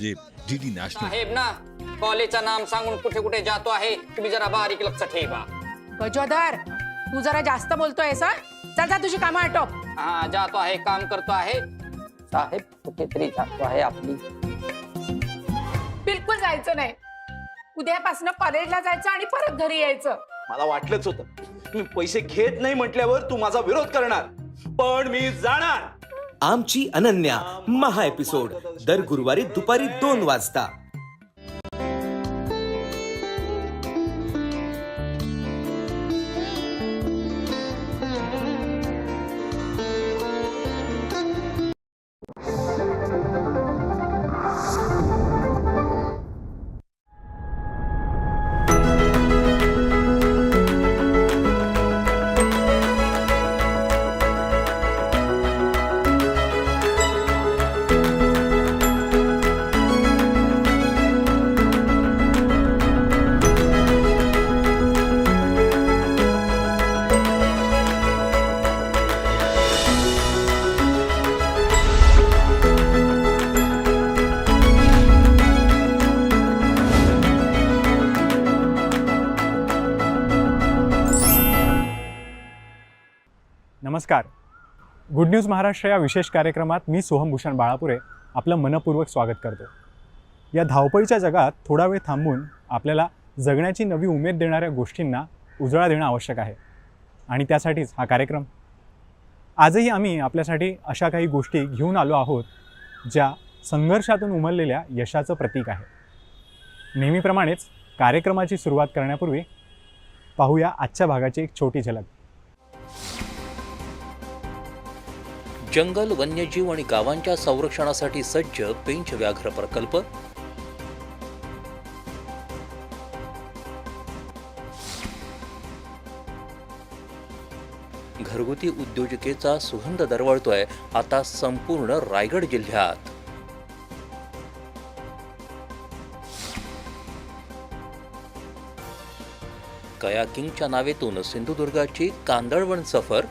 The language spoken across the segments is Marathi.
म्हणजे डी डी नॅशनल साहेब ना कॉलेजचं नाम सांगून कुठे कुठे जातो आहे तुम्ही जरा बारीक लक्ष ठेवा. गजोदर तू जरा जास्त बोलतोयस हा? चल जा तुझी कामं आटोप. हा जातो आहे काम करतो आहे. साहेब कुठेतरी जातो आहे आपली. बिलकुल जायचं नाही. उद्यापासून कॉलेजला जायचं आणि परत घरी यायचं. मला वाटलंच होतं तुम्ही पैसे घेत नाही म्हटल्यावर तू माझा विरोध करणार. पण मी जाणार. आमची अनन्या महा एपिसोड दर गुरुवारी दुपारी दोन वाजता. गुड न्यूज महाराष्ट्र या विशेष कार्यक्रमात मी सोहमभूषण बाळापुरे आपलं मनपूर्वक स्वागत करतो. या धावपळीच्या जगात थोडा वेळ थांबून आपल्याला जगण्याची नवी उमेद देणाऱ्या गोष्टींना उजळा देणं आवश्यक आहे. आणि त्यासाठीच हा कार्यक्रम. आजही आम्ही आपल्यासाठी अशा काही गोष्टी घेऊन आलो आहोत ज्या संघर्षातून उमललेल्या यशाचं प्रतीक आहे. नेहमीप्रमाणेच कार्यक्रमाची सुरुवात करण्यापूर्वी पाहूया आजच्या भागाची एक छोटी झलक. जंगल वन्यजीव आणि गावांच्या संरक्षणासाठी सज्ज पेंच व्याघ्र प्रकल्प. घरगुती उद्योजकेचा सुगंध दरवळतोय आता संपूर्ण रायगड जिल्ह्यात. कयाकिंगच्या नावेतून सिंधुदुर्गाची कांदळवण सफर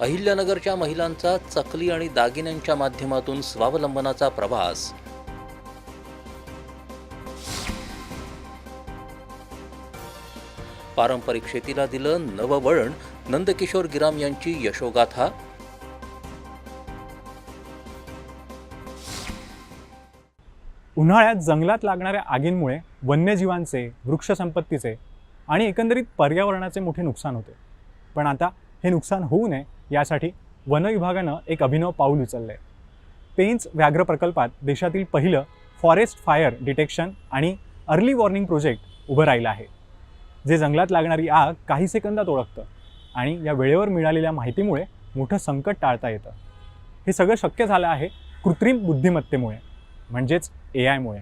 अहिल्यानगरच्या महिलांचा चकली आणि दागिन्यांच्या माध्यमातून स्वावलंबनाचा प्रवास. पारंपरिक शेतीला दिलं नववळण नंदकिशोर गिराम यांची यशोगाथा. उन्हाळ्यात जंगलात लागणाऱ्या आगींमुळे वन्यजीवांचे वृक्षसंपत्तीचे आणि एकंदरीत पर्यावरणाचे मोठे नुकसान होते. पण आता हे नुकसान होऊ नये यासाठी वन विभागानं एक अभिनव पाऊल उचललं आहे पेंच व्याघ्र प्रकल्पात देशातील पहिलं फॉरेस्ट फायर डिटेक्शन आणि अर्ली वॉर्निंग प्रोजेक्ट उभं राहिलं आहे. जे जंगलात लागणारी आग काही सेकंदात ओळखतं आणि या वेळेवर मिळालेल्या माहितीमुळे मोठं संकट टाळता येतं. हे सगळं शक्य झालं आहे कृत्रिम बुद्धिमत्तेमुळे म्हणजेच ए आयमुळे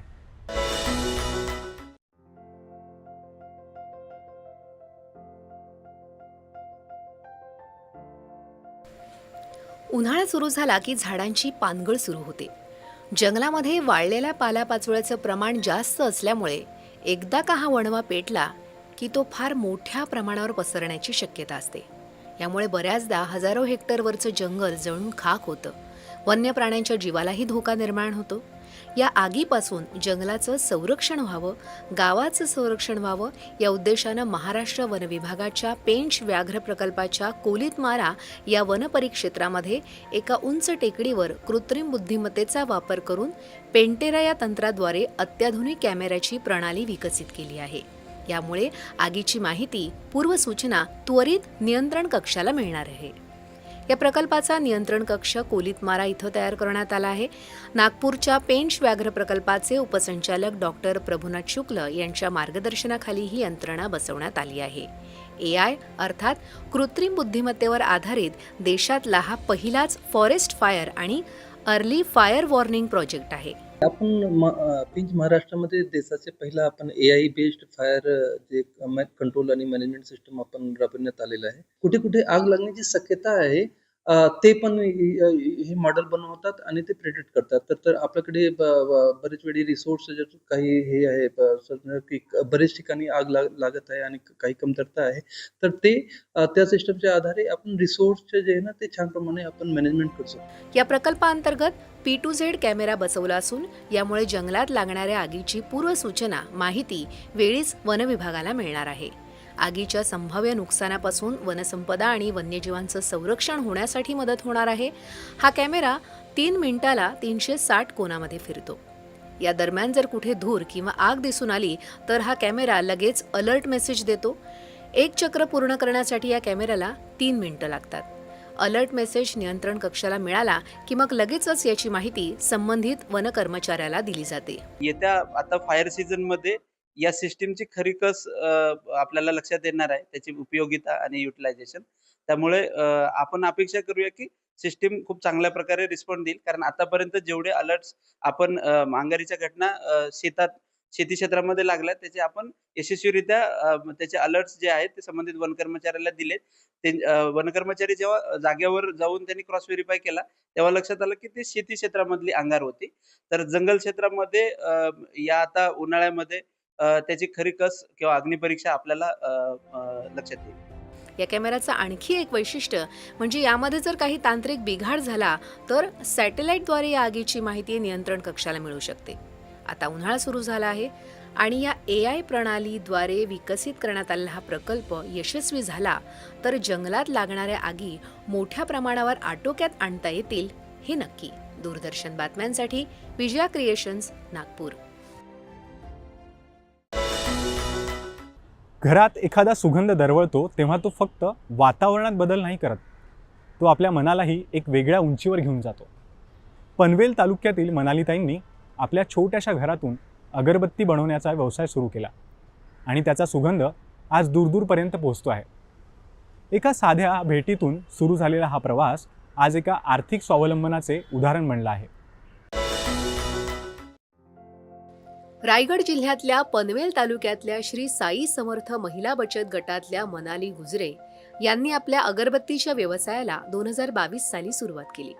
उन्हाळा सुरू झाला की झाडांची पानगळ सुरू होते. जंगलामध्ये वाळलेल्या पालापाचोळ्याचं प्रमाण जास्त असल्यामुळे एकदा का हा वणवा पेटला की तो फार मोठ्या प्रमाणावर पसरण्याची शक्यता असते. यामुळे बऱ्याचदा हजारो हेक्टरवरचं जंगल जळून खाक होतं. वन्य प्राण्यांच्या जीवालाही धोका निर्माण होतो. या आगीपासून जंगलाचं संरक्षण व्हावं गावाचं संरक्षण व्हावं या उद्देशानं महाराष्ट्र वन विभागाच्या पेंच व्याघ्र प्रकल्पाच्या कोलितमारा या वनपरिक्षेत्रामध्ये एका उंच टेकडीवर कृत्रिम बुद्धिमत्तेचा वापर करून पेंटेरा या तंत्राद्वारे अत्याधुनिक कॅमेऱ्याची प्रणाली विकसित केली आहे. यामुळे आगीची माहिती पूर्वसूचना त्वरित नियंत्रण कक्षाला मिळणार आहे. या प्रकल्पाचा नियंत्रण कक्ष कोलितमारा इथं तयार करण्यात आला आहे. नागपूरच्या पेंच व्याघ्र प्रकल्पाचे उपसंचालक डॉक्टर प्रभुनाथ शुक्ल यांच्या मार्गदर्शनाखाली ही यंत्रणा बसवण्यात आली आहे. ए आय अर्थात कृत्रिम बुद्धिमत्तेवर आधारित देशातला हा पहिलाच फॉरेस्ट फायर आणि अर्ली फायर वॉर्निंग प्रोजेक्ट आहे. आपण पिंच महाराष्ट्रामध्ये देशाचे पहिला आपण ए आय बेस्ड फायर जे कंट्रोल आणि मॅनेजमेंट सिस्टम आपण राबवण्यात आलेलं आहे. कुठे कुठे आग लागण्याची शक्यता आहे ते पण हे मॉडेल बनवतात आणि ते प्रेडिक्ट करतात. तर तर आपल्याकडे ब- बरेच वेळी रिसोर्स काही हे आहे की बरेच ठिकाणी आग लाग- लागत आहे आणि काही कमतरता आहे. तर ते त्या सिस्टमच्या आधारे आपण रिसोर्सचे जे आहे ना ते छान प्रमाणे आपण मॅनेजमेंट करू शकतो. या प्रकल्पाअंतर्गत पी टू झेड कॅमेरा बसवला असून यामुळे जंगलात लागणाऱ्या आगीची पूर्वसूचना माहिती वेळीच वनविभागाला मिळणार आहे. आगीच्या संभाव्य नुकसानापासून वनसंपदा आणि वन्यजीवांचं संरक्षण होण्यासाठी मदत होणार आहे. हा कॅमेरा तीन मिनिटाला तीनशे साठ कोनामध्ये फिरतो. या दरम्यान जर कुठे धूर किंवा आग दिसून आली तर हा कॅमेरा लगेच अलर्ट मेसेज देतो. एक चक्र पूर्ण करण्यासाठी या कॅमेऱ्याला तीन मिनिटं लागतात. अलर्ट मेसेज नियंत्रण कक्षाला मिळाला की मग लगेचच याची माहिती संबंधित वन कर्मचाऱ्याला दिली जाते. येत्या आता फायर सीझनमध्ये या सिस्टीमची खरीकस आपल्याला लक्षात येणार आहे त्याची उपयोगिता आणि युटिलायझेशन. त्यामुळे आपण अपेक्षा करूया की सिस्टीम खूप चांगल्या प्रकारे रिस्पॉन्ड देईल. कारण आतापर्यंत जेवढे अलर्ट्स आपण अ, घटना शेतात शेती क्षेत्रामध्ये लागल्या त्याचे आपण यशस्वीरित्या त्याचे अलर्ट्स जे आहेत ते संबंधित वन कर्मचाऱ्याला दिलेत. ते वन कर्मचारी जेव्हा जागेवर जाऊन त्यांनी क्रॉस व्हेरीफाय केला तेव्हा लक्षात आलं की ते शेती क्षेत्रामधली अंगार होती. तर जंगल क्षेत्रामध्ये या आता उन्हाळ्यामध्ये त्याची खरी कस किंवा अग्निपरीक्षा आपल्याला लक्षात येईल. या कॅमेऱ्याचं आणखी एक वैशिष्ट्य म्हणजे यामध्ये जर काही तांत्रिक बिघाड झाला तर सॅटेलाइटद्वारे या आगीची माहिती नियंत्रण कक्षाला मिळू शकते. आता उन्हाळा सुरू झाला आहे आणि या ए आय प्रणालीद्वारे विकसित करण्यात आलेला हा प्रकल्प यशस्वी झाला तर जंगलात लागणाऱ्या आगी मोठ्या प्रमाणावर आटोक्यात आणता येतील हे नक्की. दूरदर्शन बातम्यांसाठी विजया क्रिएशन्स नागपूर. घरात एखादा सुगंध दरवळतो तेव्हा तो फक्त वातावरणात बदल नाही करत. तो आपल्या मनालाही एक वेगळ्या उंचीवर घेऊन जातो. पनवेल तालुक्यातील मनालीताईंनी आपल्या छोट्याशा घरातून अगरबत्ती बनवण्याचा व्यवसाय सुरू केला आणि त्याचा सुगंध आज दूरदूरपर्यंत पोहोचतो आहे. एका साध्या भेटीतून सुरू झालेला हा प्रवास आज एका आर्थिक स्वावलंबनाचे उदाहरण बनला आहे. रायगड जिल्ह्यातल्या पनवेल तालुक्यातल्या श्री साई समर्थ महिला बचत गटातल्या मनाली गुजरे यांनी आपल्या अगरबत्तीच्या व्यवसायाला दोन हजार बावीस साली सुरुवात केली.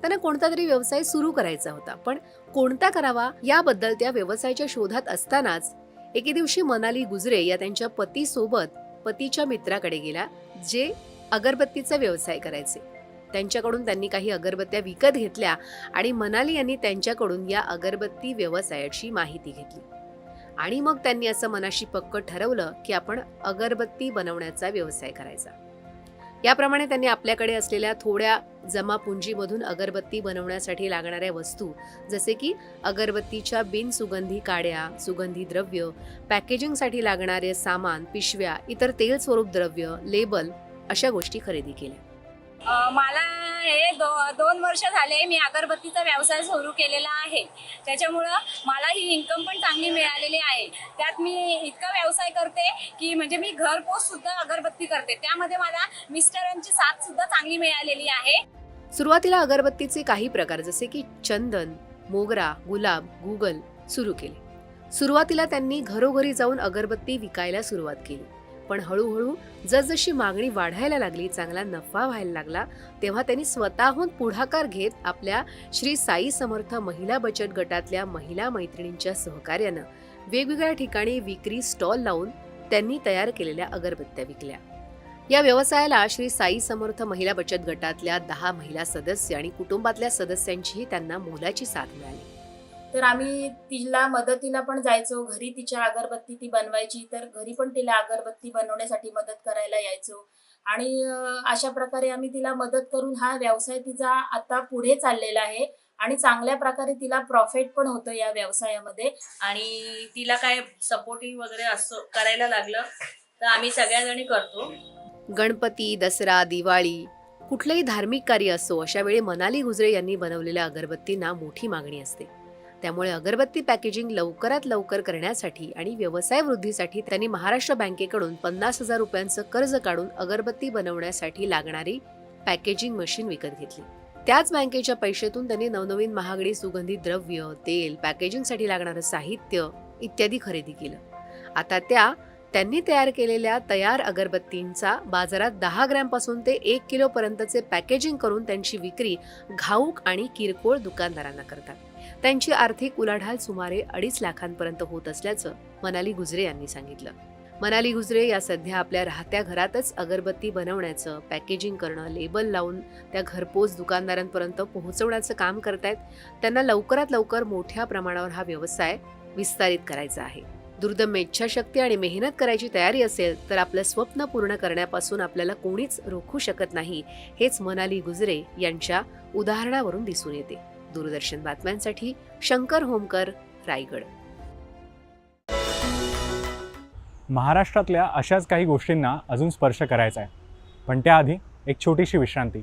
त्यांना कोणता तरी व्यवसाय सुरू करायचा होता पण कोणता करावा याबद्दल त्या व्यवसायाच्या शोधात असतानाच एके दिवशी मनाली गुजरे या त्यांच्या पतीसोबत पतीच्या मित्राकडे गेला जे अगरबत्तीचा व्यवसाय करायचे. त्यांच्याकडून त्यांनी काही अगरबत्त्या विकत घेतल्या आणि मनाली यांनी त्यांच्याकडून या अगरबत्ती व्यवसायाची माहिती घेतली. आणि मग त्यांनी असं मनाशी पक्क ठरवलं की आपण अगरबत्ती बनवण्याचा व्यवसाय करायचा. याप्रमाणे त्यांनी आपल्याकडे असलेल्या थोड्या जमापुंजीमधून अगरबत्ती बनवण्यासाठी लागणाऱ्या वस्तू जसे की अगरबत्तीच्या बिनसुगंधी काड्या सुगंधी द्रव्य पॅकेजिंगसाठी लागणारे सामान पिशव्या इतर तेल स्वरूप द्रव्य लेबल अशा गोष्टी खरेदी केल्या. मला हे दो दोन वर्ष झाले मी अगरबत्तीचा व्यवसाय सुरू केलेला आहे. त्याच्यामुळं मला ही इन्कम पण चांगली मिळालेली आहे. त्यात मी इतका व्यवसाय करते की म्हणजे मी घरपोचसुद्धा अगरबत्ती करते. त्यामध्ये मला मिस्टरांची साथसुद्धा चांगली मिळालेली आहे. सुरुवातीला अगरबत्तीचे काही प्रकार जसे की चंदन मोगरा गुलाब गुगल सुरू केले. सुरुवातीला त्यांनी घरोघरी जाऊन अगरबत्ती विकायला सुरुवात केली. पण हळूहळू जसजशी मागणी वाढायला लागली चांगला नफा व्हायला लागला तेव्हा त्यांनी स्वतःहून पुढाकार घेत आपल्या श्री साई समर्थ महिला बचत गटातल्या महिला मैत्रिणींच्या सहकार्यानं वेगवेगळ्या ठिकाणी विक्री स्टॉल लावून त्यांनी तयार केलेल्या अगरबत्त्या विकल्या. या व्यवसायाला श्री साई समर्थ महिला बचत गटातल्या दहा महिला सदस्य आणि कुटुंबातल्या सदस्यांचीही त्यांना मोलाची साथ मिळाली. तर आम्ही तिला मदतीला पण जायचो. घरी तिच्या अगरबत्ती ती बनवायची तर घरी पण तिला अगरबत्ती बनवण्यासाठी मदत करायला यायचो. आणि अशा प्रकारे आम्ही तिला मदत करून हा व्यवसाय तिचा आता पुढे चाललेला आहे. आणि चांगल्या प्रकारे तिला प्रॉफिट पण होतं या व्यवसायामध्ये. आणि तिला काय सपोर्टिंग वगैरे असं करायला लागलं तर आम्ही सगळ्याजणी करतो. गणपती दसरा दिवाळी कुठलंही धार्मिक कार्य असो अशा वेळी मनाली गुजरे यांनी बनवलेल्या अगरबत्तींना मोठी मागणी असते. त्यामुळे अगरबत्ती पॅकेजिंग लवकरात लवकर करण्यासाठी आणि व्यवसाय वृद्धीसाठी त्यांनी महाराष्ट्र बँकेकडून पन्नास हजार रुपयांचं कर्ज काढून अगरबत्ती बनवण्यासाठी लागणारी पॅकेजिंग मशीन विकत घेतली. त्याच बँकेच्या पैशातून त्यांनी नवनवीन महागडी सुगंधी द्रव्य तेल पॅकेजिंगसाठी लागणारं साहित्य इत्यादी खरेदी केलं. आता त्या त्यांनी तयार केलेल्या तयार अगरबत्तींचा बाजारात दहा ग्रॅमपासून ते एक किलोपर्यंतचे पॅकेजिंग करून त्यांची विक्री घाऊक आणि किरकोळ दुकानदारांना करतात. त्यांची आर्थिक उलाढाल सुमारे अडीच लाखांपर्यंत होत असल्याचं मनाली गुजरे यांनी सांगितलं. मनाली गुजरे या सध्या आपल्या राहत्या घरातच अगरबत्ती बनवण्याचं पॅकेजिंग करणं लेबल लावून त्या घरपोच दुकानदारांपर्यंत पोहोचवण्याचं काम करतायत. त्यांना लवकरात लवकर मोठ्या प्रमाणावर हा व्यवसाय विस्तारित करायचा आहे. दुर्दम्य इच्छाशक्ती आणि मेहनत करायची तयारी असेल तर आपलं स्वप्न पूर्ण करण्यापासून आपल्याला कोणीच रोखू शकत नाही हेच मनाली गुजरे यांच्या उदाहरणावरून दिसून येते. दूरदर्शन बातम्यांसाठी शंकर होमकर रायगड. महाराष्ट्रातल्या अशाच काही गोष्टींना अजून स्पर्श करायचा आहे. पण त्याआधी एक छोटीशी विश्रांती.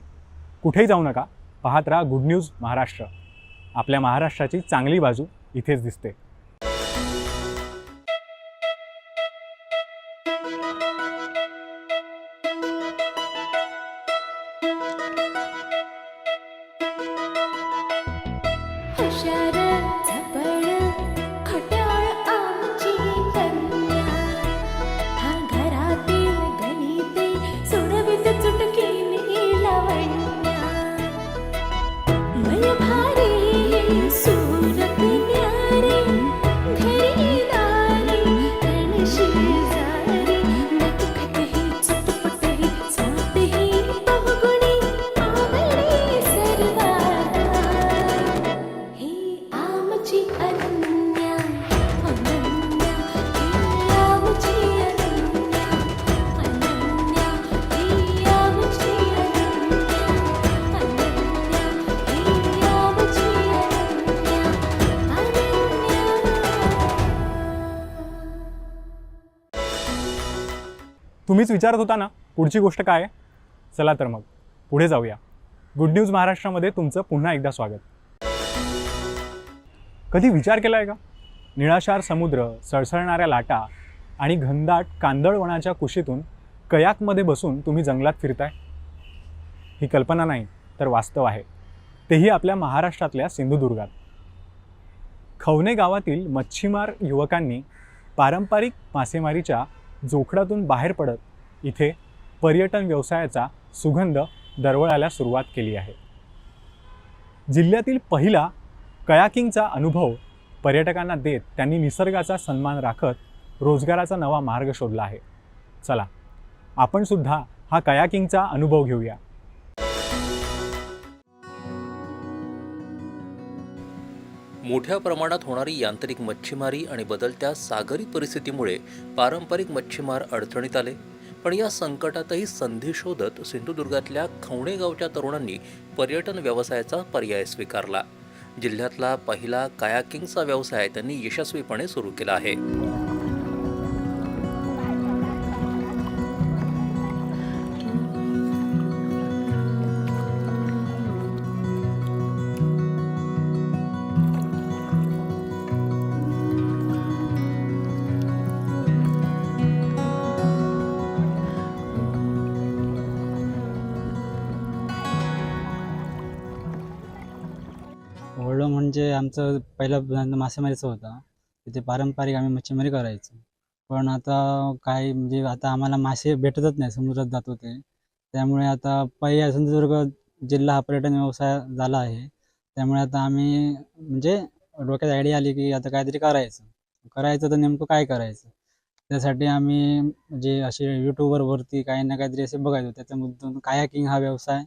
कुठेही जाऊ नका पाहत राहा गुड न्यूज महाराष्ट्र. आपल्या महाराष्ट्राची चांगली बाजू इथेच दिसते. तुम्हीच विचारत होता ना पुढची गोष्ट काय? चला तर मग पुढे जाऊया. गुड न्यूज महाराष्ट्रामध्ये तुमचं पुन्हा एकदा स्वागत. कधी विचार केला आहे का? निळाशार समुद्र सळसळणाऱ्या लाटा आणि घनदाट कांदळवनाच्या कुशीतून कयाकमध्ये बसून तुम्ही जंगलात फिरताय? ही कल्पना नाही तर वास्तव आहे. तेही आपल्या महाराष्ट्रातल्या सिंधुदुर्गात. खवणे गावातील मच्छीमार युवकांनी पारंपरिक मासेमारीच्या जोखडातून बाहेर पडत इथे पर्यटन व्यवसायाचा सुगंध दरवळायला सुरुवात केली आहे. जिल्ह्यातील पहिला कयाकिंगचा अनुभव पर्यटकांना देत त्यांनी निसर्गाचा सन्मान राखत रोजगाराचा नवा मार्ग शोधला आहे. चला आपण सुद्धा हा कयाकिंगचा अनुभव घेऊया. मोठ्या प्रमाणात होणारी यांत्रिक मच्छीमारी आणि बदलत्या सागरी परिस्थितीमुळे पारंपरिक मच्छीमार अडचणीत आले. पण या संकटातही संधी शोधत सिंधुदुर्गातल्या खवणे गावच्या तरुणांनी पर्यटन व्यवसायाचा पर्याय स्वीकारला. जिल्ह्यातला पहिला कायाकिंगचा व्यवसाय त्यांनी यशस्वीपणे सुरू केला आहे. म्हणजे आमचं पहिलं मासेमारीचं होतं. तिथे पारंपरिक आम्ही मच्छीमारी करायचो. पण आता काय म्हणजे आता आम्हाला मासे भेटतच नाही समुद्रात जात होते. त्यामुळे आता पहिल्या सिंधुदुर्ग जिल्हा हा पर्यटन व्यवसाय झाला आहे. त्यामुळे आता आम्ही म्हणजे डोक्यात आयडिया आली की आता काहीतरी करायचं. करायचं तर नेमकं काय करायचं? त्यासाठी आम्ही म्हणजे असे यूट्यूबवर वरती काही ना काहीतरी असे बघायचो. त्याच्यामधून कायाकिंग हा व्यवसाय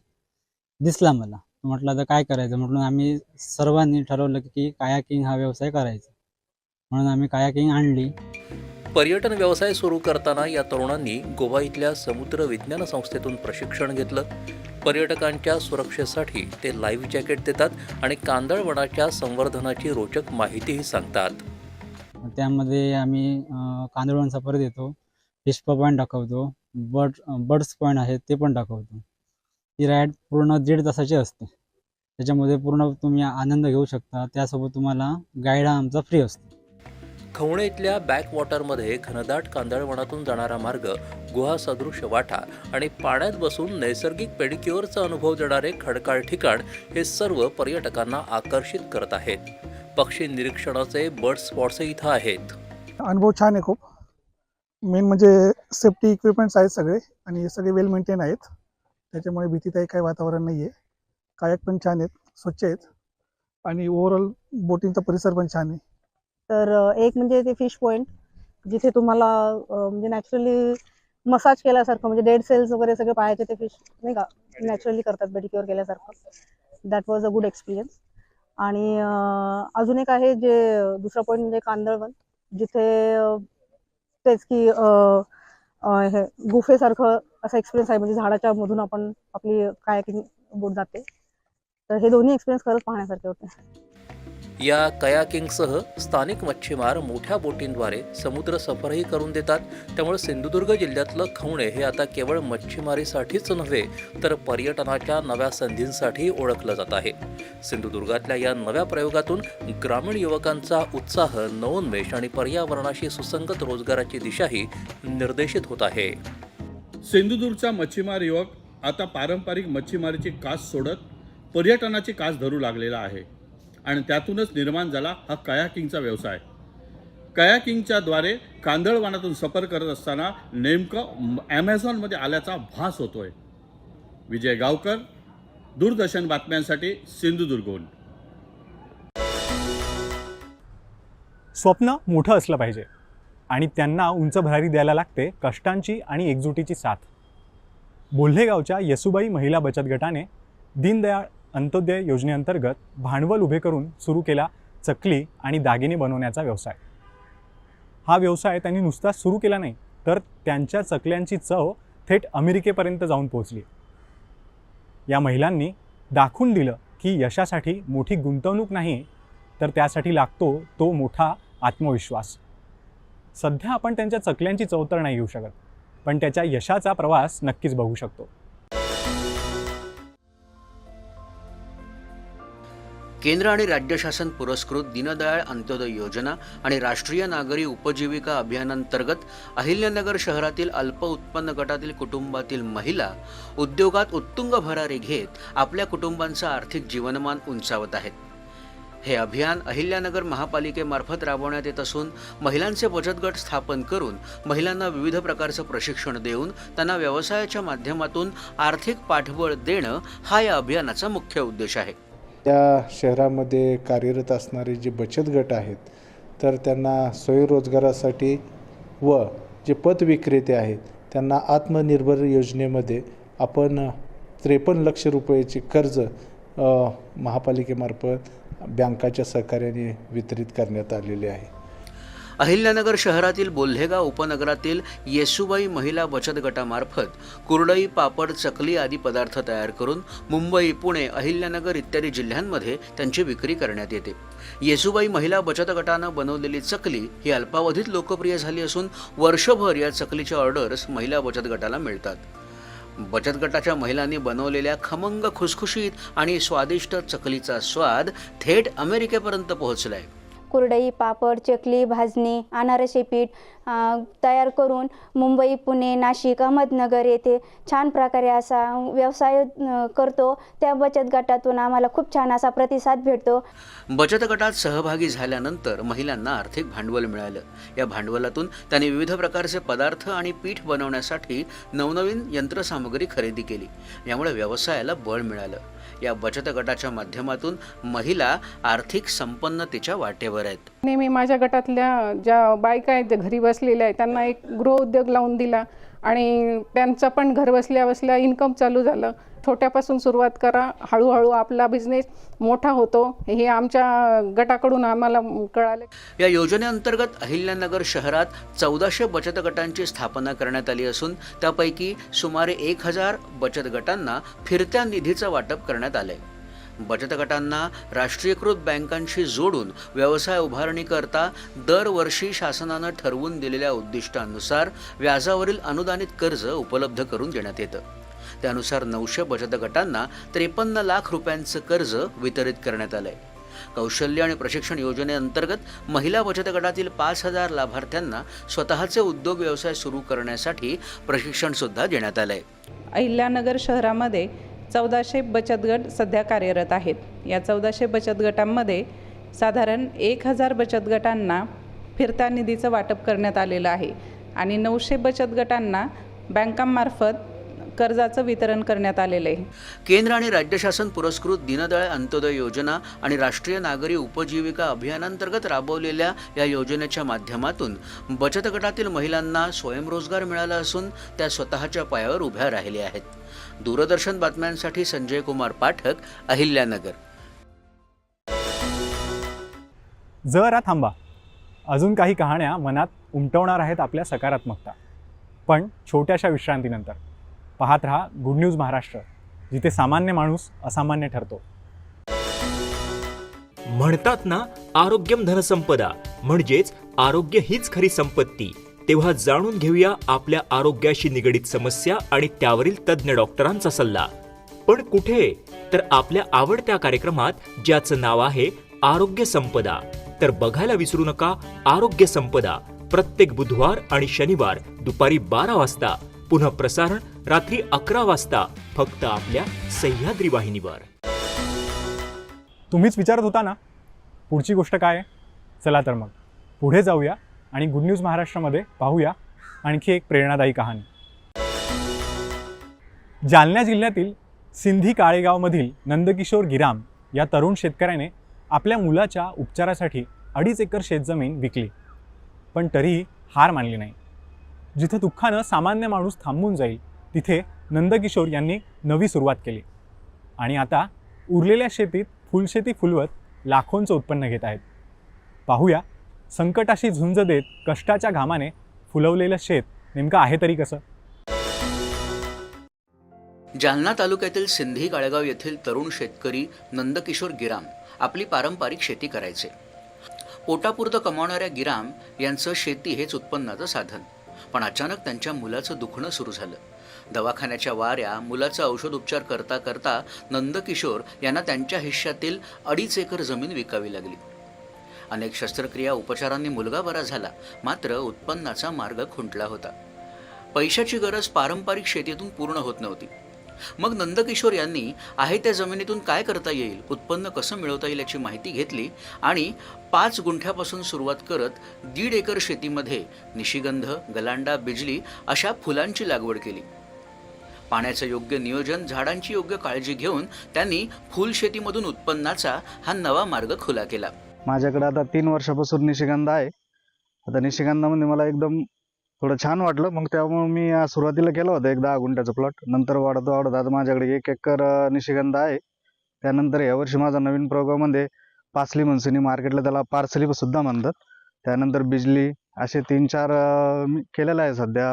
दिसला मला. म्हटलं आता काय करायचं? म्हणून आम्ही सर्वांनी ठरवलं की कायाकिंग हा व्यवसाय करायचा. म्हणून आम्ही कायाकिंग आणली. पर्यटन व्यवसाय सुरू करताना या तरुणांनी गोवा इथल्या समुद्र विज्ञान संस्थेतून प्रशिक्षण घेतलं. पर्यटकांच्या सुरक्षेसाठी ते लाईव्ह जॅकेट देतात आणि कांदळवनाच्या संवर्धनाची रोचक माहितीही सांगतात. त्यामध्ये आम्ही कांदळवन सफर देतो फिशपा पॉईंट दाखवतो बर्ड बर्ड्स पॉईंट आहेत ते पण दाखवतो ती राईड पूर्ण दीड तासाची असते. त्याच्यामध्ये पूर्ण तुम्ही आनंद घेऊ शकता. त्यासोबत तुम्हाला गाईड हा आमचा फ्री असतो. खवणे इथल्या बॅकवॉटरमध्ये घनदाट कांदळवनातून जाणारा मार्ग गुहासदृश वाटा आणि पाण्यात बसून नैसर्गिक पेडिक्युअरचा अनुभव देणारे खडकाळ ठिकाण हे सर्व पर्यटकांना आकर्षित करत आहेत. पक्षी निरीक्षणाचे बर्ड स्पॉट्सही इथं आहेत. अनुभव छान आहे खूप. मेन म्हणजे सेफ्टी इक्विपमेंट्स आहेत सगळे आणि हे सगळे वेल मेंटेन आहेत. त्याच्यामुळे भीतीदायक काही वातावरण नाही आहे कायक पण छान आहेत स्वच्छ आहेत. आणि ओव्हरऑल बोटिंगचा परिसर पण छान आहे. तर एक म्हणजे ते फिश पॉइंट जिथे तुम्हाला म्हणजे नॅचरली मसाज केल्यासारखं म्हणजे डेड सेल्स वगैरे सगळे पाहायचे ते फिश नाही का? नॅचरली करतात बेडिक्युअर केल्यासारखं. That was a good experience आणि अजून एक आहे जे दुसरा पॉईंट म्हणजे कांदळवन जिथे तेच की हे गुफेसारखं असा एक्सपिरियन्स आहे. म्हणजे झाडाच्या मधून आपण आपली कायाकिंग बोट जाते. तर हे दोन्ही एक्सपिरियन्स खरंच पाहण्यासारखे होते. या कयाकिंगसह स्थानिक मच्छीमार मोठ्या बोटींद्वारे समुद्र सफरही करून देतात. त्यामुळे सिंधुदुर्ग जिल्ह्यातलं खवणे हे आता केवळ मच्छीमारीसाठीच नव्हे तर पर्यटनाच्या नव्या संधींसाठी ओळखलं जात आहे. सिंधुदुर्गातल्या या नव्या प्रयोगातून ग्रामीण युवकांचा उत्साह नवोन्मेष आणि पर्यावरणाशी सुसंगत रोजगाराची दिशाही निर्देशित होत आहे. सिंधुदुर्गचा मच्छीमार युवक आता पारंपरिक मच्छीमारीची कास सोडत पर्यटनाची कास धरू लागलेला आहे आणि त्यातूनच निर्माण झाला हा कयाकिंगचा व्यवसाय. कयाकिंगच्या द्वारे कांदळवानातून सफर करत असताना नेमकं ॲमेझॉनमध्ये आल्याचा भास होतोय. विजय गावकर दूरदर्शन बातम्यांसाठी सिंधुदुर्गहून. स्वप्न मोठं असलं पाहिजे. आणि त्यांना उंच भरारी द्यायला लागते कष्टांची आणि एकजुटीची साथ. बोल्हेगावच्या येसुबाई महिला बचत गटाने दीनदयाळ अंत्योदय योजनेअंतर्गत भांडवल उभे करून सुरू केला चकली आणि दागिने बनवण्याचा व्यवसाय. हा व्यवसाय त्यांनी नुसताच सुरू केला नाही तर त्यांच्या चकल्यांची चव थेट अमेरिकेपर्यंत जाऊन पोहोचली. या महिलांनी दाखवून दिलं की यशासाठी मोठी गुंतवणूक नाही तर त्यासाठी लागतो तो मोठा आत्मविश्वास. सध्या आपण त्यांच्या चकल्यांची चव तर नाही घेऊ शकत पण त्याच्या यशाचा प्रवास नक्कीच बघू शकतो. केंद्र आणि राज्य शासन पुरस्कृत दीनदयाळ अंत्योदय योजना आणि राष्ट्रीय नागरी उपजीविका अभियानांतर्गत अहिल्यानगर शहरातील अल्प उत्पन्न गटातील कुटुंबातील महिला उद्योगात उत्तुंग भरारी घेत आपल्या कुटुंबांचं आर्थिक जीवनमान उंचावत आहेत. हे अभियान अहिल्यानगर महापालिकेमार्फत राबवण्यात येत असून महिलांचे बचत गट स्थापन करून महिलांना विविध प्रकारचं प्रशिक्षण देऊन त्यांना व्यवसायाच्या माध्यमातून आर्थिक पाठबळ देणं हा या अभियानाचा मुख्य उद्देश आहे. त्या शहरामध्ये कार्यरत असणारे जे बचत गट आहेत तर त्यांना स्वयंरोजगारासाठी व जे पतविक्रेते आहेत त्यांना आत्मनिर्भर योजनेमध्ये आपण त्रेपन्न लक्ष रुपयाचे कर्ज महापालिकेमार्फत बँकाच्या सहकार्याने वितरित करण्यात आलेले आहे. अहिल्यानगर शहरातील बोल्हेगाव उपनगरातील येसुबाई महिला बचत गटामार्फत कुरडई पापड चकली आदी पदार्थ तयार करून मुंबई पुणे अहिल्यानगर इत्यादी जिल्ह्यांमध्ये त्यांची विक्री करण्यात येते. येसुबाई महिला बचत गटानं बनवलेली चकली ही अल्पावधीत लोकप्रिय झाली असून वर्षभर या चकलीच्या ऑर्डर्स महिला बचत गटाला मिळतात. बचत गटाच्या महिलांनी बनवलेल्या खमंग खुसखुशीत आणि स्वादिष्ट चकलीचा स्वाद थेट अमेरिकेपर्यंत पोहोचलाय. कुरडई पापड चकली भाजणी अनारसे पीठ तयार करून मुंबई पुणे नाशिक अहमदनगर येथे छान प्रकारे असा व्यवसाय करतो. त्या बचत गटातून आम्हाला खूप छान असा प्रतिसाद भेटतो. बचत गटात सहभागी झाल्यानंतर महिलांना आर्थिक भांडवल मिळालं. या भांडवलातून त्यांनी विविध प्रकारचे पदार्थ आणि पीठ बनवण्यासाठी नवनवीन यंत्रसामुग्री खरेदी केली. यामुळे व्यवसायाला बळ मिळालं. या बचत गटाच्या माध्यमातून महिला आर्थिक संपन्नतेच्या वाटेवर आहेत. नेहमी माझ्या गटातल्या ज्या बायका आहेत ज्या घरी बसलेल्या आहेत त्यांना एक गृह उद्योग लावून दिला आणि त्यांचं पण घर बसल्या बसल्या इन्कम चालू झालं. छोट्यापासून सुरुवात करा. हळूहळू आपला बिझनेस मोठा होतो. हे आमच्या गटाकडून आम्हाला कळाले. या योजनेअंतर्गत अहिल्यानगर शहरात चौदाशे बचत गटांची स्थापना करण्यात आली असून त्यापैकी सुमारे एक हजार बचत गटांना फिरत्या निधीचं वाटप करण्यात आलंय. बचत गटांना राष्ट्रीयकृत बँकांशी जोडून व्यवसाय उभारणीकरता दरवर्षी शासनानं ठरवून दिलेल्या उद्दिष्टानुसार व्याजावरील अनुदानित कर्ज उपलब्ध करून देण्यात येतं. त्यानुसार नऊशे बचत गटांना त्रेपन्न लाख रुपयांचं कर्ज वितरित करण्यात आलंय. कौशल्य आणि प्रशिक्षण योजनेअंतर्गत महिला बचत गटातील पाच हजार लाभार्थ्यांना स्वतःचे उद्योग व्यवसाय सुरू करण्यासाठी प्रशिक्षण सुद्धा देण्यात आलंय. अहिल्यानगर शहरामध्ये चौदाशे बचत गट सध्या कार्यरत आहेत. या चौदाशे बचत गटांमध्ये साधारण एक हजार बचत गटांना फिरत्या निधीचं वाटप करण्यात आलेलं आहे आणि नऊशे बचत गटांना बँकांमार्फत कर्जाचं वितरण करण्यात आलेलं आहे. केंद्र आणि राज्य शासन पुरस्कृत दीनदयाळ अंत्योदय योजना आणि राष्ट्रीय नागरी उपजीविका अभियानांतर्गत राबवलेल्या या योजनेच्या माध्यमातून बचत गटातील महिलांना स्वयंरोजगार मिळाला असून त्या स्वतःच्या पायावर उभ्या राहिल्या आहेत. दूरदर्शन बातम्यांसाठी संजय कुमार पाठक अहिल्यानगर. जरा थांबा. अजून काही कहाण्या मनात उमटवणार आहेत आपल्या सकारात्मकता. पण छोट्याशा विश्रांतीनंतर. पाहत रहा गुड न्यूज महाराष्ट्र जिथे सामान्य माणूस असामान्य ठरतो. म्हणतात ना आरोग्यम धनसंपदा म्हणजेच आरोग्य हीच खरी संपत्ती. तेव्हा जाणून घेऊया आपल्या आरोग्याशी निगडीत समस्या आणि त्यावरील तज्ज्ञ डॉक्टरांचा सल्ला. पण कुठे? तर आपल्या आवडत्या कार्यक्रमात ज्याचं नाव आहे आरोग्य संपदा. तर बघायला विसरू नका आरोग्य संपदा. प्रत्येक बुधवार आणि शनिवार दुपारी बारा वाजता पुन्हा प्रसारण रात्री अकरा वाजता फक्त आपल्या सह्याद्री वाहिनीवर. तुम्हीच विचारत होता ना पुढची गोष्ट काय आहे? चला तर मग. पुढे जाऊया आणि गुड न्यूज महाराष्ट्रामध्ये पाहूया आणखी एक प्रेरणादायी कहाणी. जालना जिल्ह्यातील सिंधी काळेगावमधील नंदकिशोर गिराम या तरुण शेतकऱ्याने आपल्या मुलाच्या उपचारासाठी अडीच एकर शेतजमीन विकली. पण तरीही हार मानली नाही. जिथे दुःखानं सामान्य माणूस थांबून जाईल तिथे नंदकिशोर यांनी नवी सुरुवात केली. आणि आता उरलेल्या शेतीत फुलशेती फुलवत लाखोंचं उत्पन्न घेत आहेत. पाहूया संकटाशी झुंज देत कष्टाच्या घामाने फुलवलेलं शेत नेमकं आहे तरी कसं? जालना तालुक्यातील सिंधी काळेगाव येथील तरुण शेतकरी नंदकिशोर गिराम आपली पारंपरिक शेती करायचे. पोटापुरतं कमावणाऱ्या गिराम यांचं शेती हेच उत्पन्नाचं साधन. पण अचानक त्यांच्या मुलाचं दुखणं सुरू झालं. दवाखान्याच्या वाऱ्या मुलाचा औषध उपचार करता करता नंदकिशोर यांना त्यांच्या हिश्श्यातील अडीच एकर जमीन विकावी लागली. अनेक शस्त्रक्रिया उपचारांनी मुलगा बरा झाला मात्र उत्पन्नाचा मार्ग खुंटला होता. पैशाची गरज पारंपरिक शेतीतून पूर्ण होत नव्हती. मग नंदकिशोर यांनी आहे त्या जमिनीतून काय करता येईल उत्पन्न कसं मिळवता येईल याची माहिती घेतली आणि पाच गुंठ्यापासून सुरुवात करत दीड एकर शेतीमध्ये निशिगंध गलांडा बिजली अशा फुलांची लागवड केली. पाण्याचं योग्य नियोजन झाडांची योग्य काळजी घेऊन त्यांनी फुलशेतीमधून उत्पन्नाचा हा नवा मार्ग खुला केला. माझ्याकडे आता तीन वर्षापासून निशिगंध आहे. आता निशिगंधामध्ये मला एकदम थोडं छान वाटलं. मग त्यामुळे मी सुरुवातीला केलं होतं एक दहा गुंठ्याचं प्लॉट नंतर वाढत वाढत आता माझ्याकडे एक एकर निशिगंध आहे. त्यानंतर यावर्षी माझा नवीन प्रोग्राममध्ये पासली मनसुनी मार्केटला त्याला पार्सली सुद्धा म्हणतात. त्यानंतर बिजली असे तीन चार मी केलेलं आहे सध्या.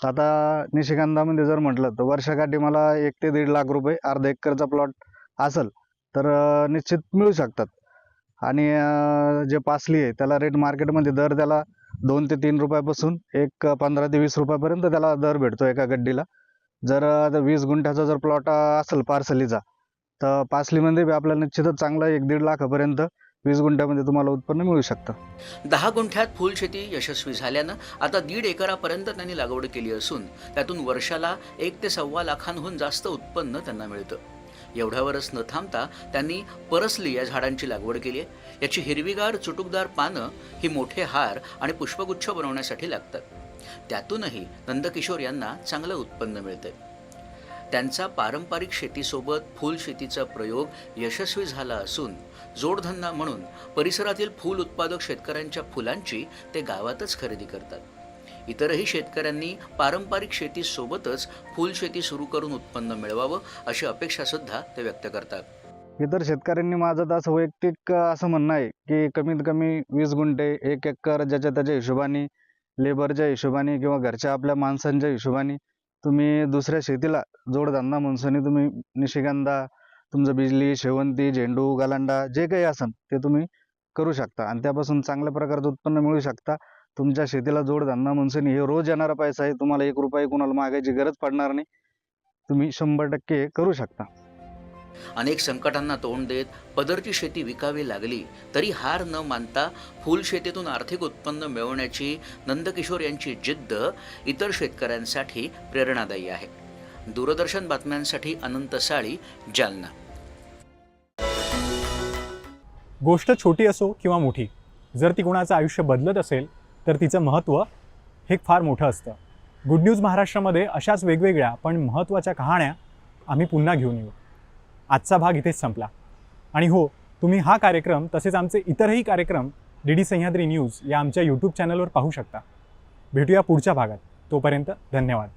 आता निशिगंधामध्ये जर म्हटलं तर वर्षाकाठी मला एक ते दीड लाख रुपये अर्धा एकरचा प्लॉट असेल तर निश्चित मिळू शकतात. आणि जे पासली आहे त्याला रेट मार्केटमध्ये दर त्याला दोन ते तीन रुपयापासून एक पंधरा ते वीस रुपयापर्यंत त्याला दर भेटतो एका गड्डीला. जर वीस गुंठ्याचा जर प्लॉट असेल पार्सलीचा तर पासलीमध्ये बी आपल्याला निश्चितच चांगला एक दीड लाखापर्यंत वीस गुंठ्यामध्ये तुम्हाला उत्पन्न मिळू शकतं. दहा गुंठ्यात फुलशेती यशस्वी झाल्यानं आता दीड एकरापर्यंत त्यांनी लागवड केली असून त्यातून वर्षाला एक ते सव्वा लाखांहून जास्त उत्पन्न त्यांना मिळतं. एवढ्यावरच न थांबता त्यांनी परसली या झाडांची लागवड केली आहे. याची हिरवीगार चुटुकदार पानं ही मोठे हार आणि पुष्पगुच्छ बनवण्यासाठी लागतात. त्यातूनही नंदकिशोर यांना चांगलं उत्पन्न मिळते त्यांचा पारंपरिक शेतीसोबत फुलशेतीचा प्रयोग यशस्वी झाला असून जोडधंदा म्हणून परिसरातील फूल उत्पादक शेतकऱ्यांच्या फुलांची ते गावातच खरेदी करतात. इतरही शेतकऱ्यांनी पारंपरिक शेतीसोबतच फुलशेती सुरू करून उत्पन्न मिळवावं अशी अपेक्षा सुद्धा ते व्यक्त करतात. इतर शेतकऱ्यांनी माझं तर असं वैयक्तिक असं म्हणणं आहे की कमीत कमी वीस गुंठे एक एकर ज्याच्या त्याच्या हिशोबाने लेबरच्या हिशोबाने किंवा घरच्या आपल्या माणसांच्या हिशोबाने तुम्ही दुसऱ्या शेतीला जोडधंदा म्हणून तुम्ही निशिगंधा तुमचं बिजली शेवंती झेंडू गालांडा जे काही असन ते तुम्ही करू शकता आणि त्यापासून चांगल्या प्रकारचं उत्पन्न मिळू शकता. तुमच्या शेतीला जोडधंदा म्हणून हे रोज येणारा पैसा आहे. तुम्हाला एक रुपये कुणाला मागायची गरज पडणार नाही. तुम्ही शंभर टक्के करू शकता. अनेक संकटांना तोंड देत पदरची शेती विकावी लागली तरी हार न मानता फुलशेतीतून आर्थिक उत्पन्न मिळवण्याची नंदकिशोर यांची जिद्द इतर शेतकऱ्यांसाठी प्रेरणादायी आहे. दूरदर्शन बातम्यांसाठी अनंत साळी जालना. गोष्ट छोटी असो किंवा मोठी जर ती कुणाचं आयुष्य बदलत असेल तर तिचं महत्त्व हे फार मोठं असतं. गुड न्यूज महाराष्ट्रामध्ये अशाच वेगवेगळ्या पण महत्त्वाच्या कहाण्या आम्ही पुन्हा घेऊन येऊ. आजचा भाग इथेच संपला. आणि हो तुम्ही हा कार्यक्रम तसेच आमचे इतरही कार्यक्रम डी डी सह्याद्री न्यूज या आमच्या यूट्यूब चॅनलवर पाहू शकता. भेटूया पुढच्या भागात. तोपर्यंत धन्यवाद.